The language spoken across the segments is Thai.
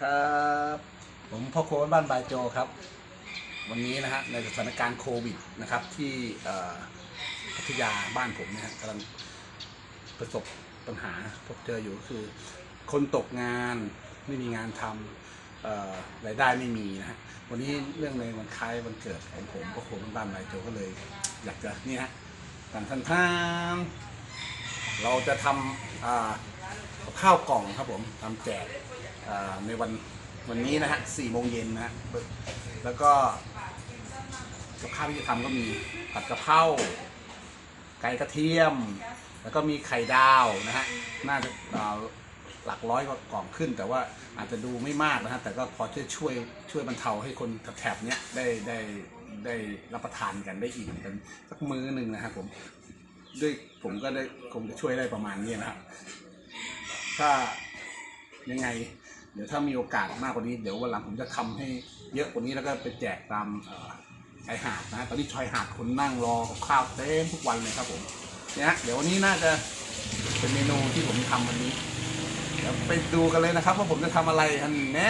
ครับ ผมพ่อโค้ชบ้านบายโจครับ วันนี้นะฮะในสถานการณ์โควิดนะครับ ที่พัทยาบ้านผมเนี่ยฮะกำลังประสบปัญหาพบเจออยู่ก็คือ คนตกงานไม่มีงานทำรายได้ไม่มีนะฮะวันนี้เรื่องในวันคล้ายวันเกิดของผมพ่อโค้ชบ้านบายโจก็เลย อยากจะนี่ฮะท่านท่านท่านเราจะทำข้าวกล่องครับผมทำแจก ในวันวันนี้นะฮะสี่โมงเย็นนะฮะแล้วก็กับข้าวที่จะทำก็มีผัดกะเพราไก่กระเทียม แล้วก็มีไข่ดาวนะฮะน่าจะหลักร้อยกว่ากล่องขึ้น แต่ว่าอาจจะดูไม่มากนะฮะแต่ก็พอช่วยช่วยช่วยบรรเทาให้คนแถบเนี้ยได้ได้ได้รับประทานกันได้อิ่มกันสักมื้อหนึ่งนะครับผมด้วยผมก็ได้คงจะช่วยได้ประมาณนี้นะครับ ถ้ายังไง เดี๋ยวถ้ามีโอกาสมากกว่านี้เดี๋ยววันหลังผมจะทำให้เยอะกว่านี้แล้วก็ไปแจกตามชายหาดนะตอนนี้ชายหาดคนนั่งรอข้าวเต็มทุกวันเลยครับผมเนี่ยเดี๋ยววันนี้น่าจะเป็นเมนูที่ผมทำวันนี้เดี๋ยวไปดูกันเลยนะครับว่าผมจะทำอะไรอันแน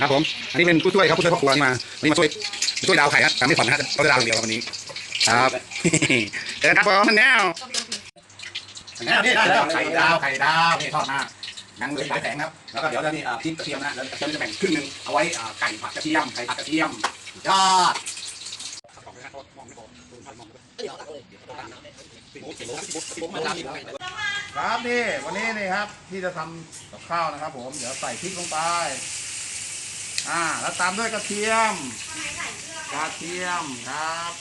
ครับผมอันนี้เป็นผู้ช่วยครับผู้ช่วยพ่อครัวมาวันนี้มาช่วยมาช่วยดาวไข่ครับทำไม่ฝันนะฮะเขาจะดาวเดียวครับวันนี้ครับเจอกันครับผมแนวแนวนี่ได้แล้วไข่ดาวไข่ดาวนี่ทอดมาหนังเลืองหลายแสงครับแล้วก็เดี๋ยวจะนี่อ่าพริกกระเทียมนะแล้วกระเทียมจะแบ่งครึ่งหนึ่งเอาไว้ไก่ผัดกระเทียมไก่ผัดกระเทียมยอดครับนี่วันนี้นี่ครับที่จะทำกับข้าวนะครับ ผมเดี๋ยวใส่พริกลงไป อ่าแล้วตามด้วยกระเทียมกระเทียมครับ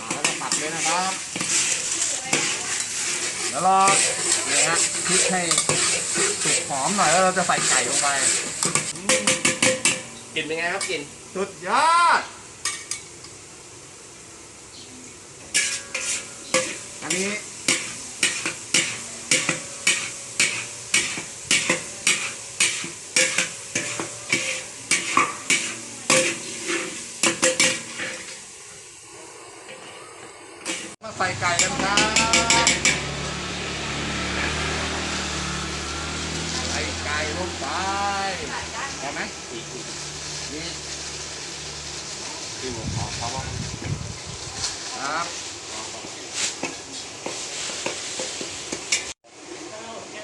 อ่าแล้วก็ตัดเลยนะครับแล้วรอนี่ฮะพริกให้สุกหอมหน่อยแล้วเราจะใส่ไก่ลงไปอืมกลิ่นเป็นไงครับกลิ่นสุดยอด อันนี้ ใส่ไก่กันครับใส่ไก่ลงไปพอไหมนี่กลิ่นหอมหอครับ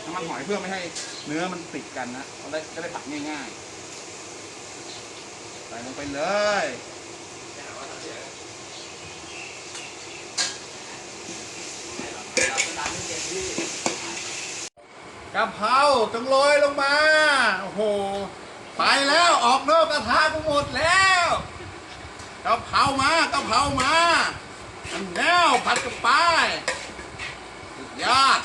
น้ำมันหอยเพื่อไม่ให้เนื้อมันติดกันนะเราได้จะได้ผัดง่ายๆ ใส่ลงไปเลย กะเพราจงโรยลงมา โอ้โห ไปแล้วออกนอกกระทะกูหมดแล้วกะเพรามากะเพรามาอันแนวผัดกับปลายสุดยอด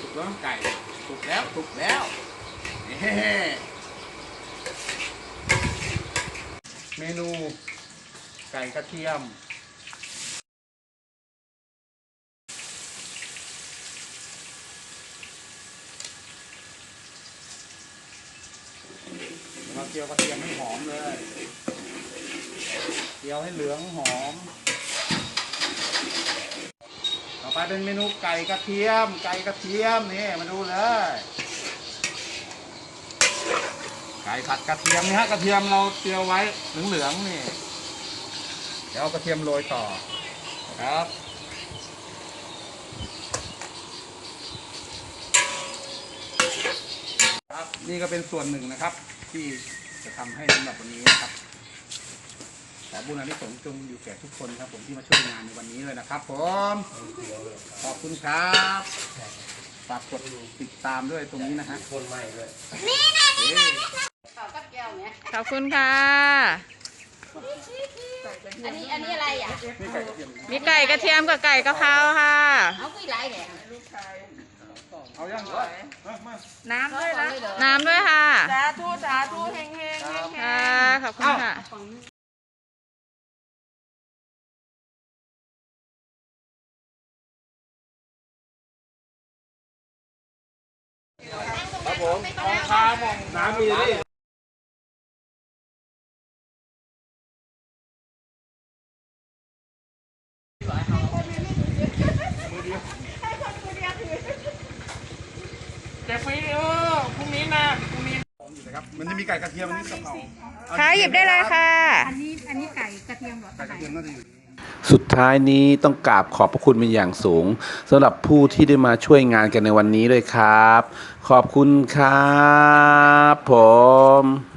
ถูกแล้วไก่ถูกแล้วถูกแล้วนี่ เมนูไก่กระเทียมเราเจียวกระเทียมให้หอมเลยเจียวให้เหลืองหอม ต่อไปเป็นเมนูไก่กระเทียม ไก่กระเทียมนี่มาดูเลย ไก่ผัดกระเทียมนี่ฮะกระเทียมเราเจียวไว้เหลืองๆนี่เดี๋ยวเอากระเทียมโรยต่อครับครับนี่ก็เป็นส่วนหนึ่งนะครับ ที่จะทำให้สำหรับวันนี้นะครับขอบุญอานิสงส์จงอยู่แก่ทุกคนครับ ผมที่มาช่วยงานในวันนี้เลยนะครับผมขอบคุณครับฝากกดติดตามด้วยตรงนี้นะฮะคนใหม่ด้วย เอ๊ะขอบคุณค่ะ อันนี้อันนี้อะไรอะนี่ไก่กระเทียมมีไก่กระเทียมกับไก่กะเพราค่ะ เอาคุยไรเนี่ยเอายังมามาน้ำด้วยนะน้ำด้วยค่ะ สาธุสาธุเฮงเฮงเฮงค่ะขอบคุณค่ะน้ำมีนี่ เดี๋ยวฟรีเออพรุ่งนี้มาพรุ่งนี้นะครับมันจะมีไก่กระเทียมอันนี้กะเพราค่ะหยิบได้เลยค่ะ อันนี้อันนี้ไก่กระเทียมเหรอไก่กระเทียมน่าจะอยู่สุดท้ายนี้ต้องกราบขอบพระคุณเป็นอย่างสูงสำหรับผู้ที่ได้มาช่วยงานกันในวันนี้ด้วยครับ ขอบคุณครับผม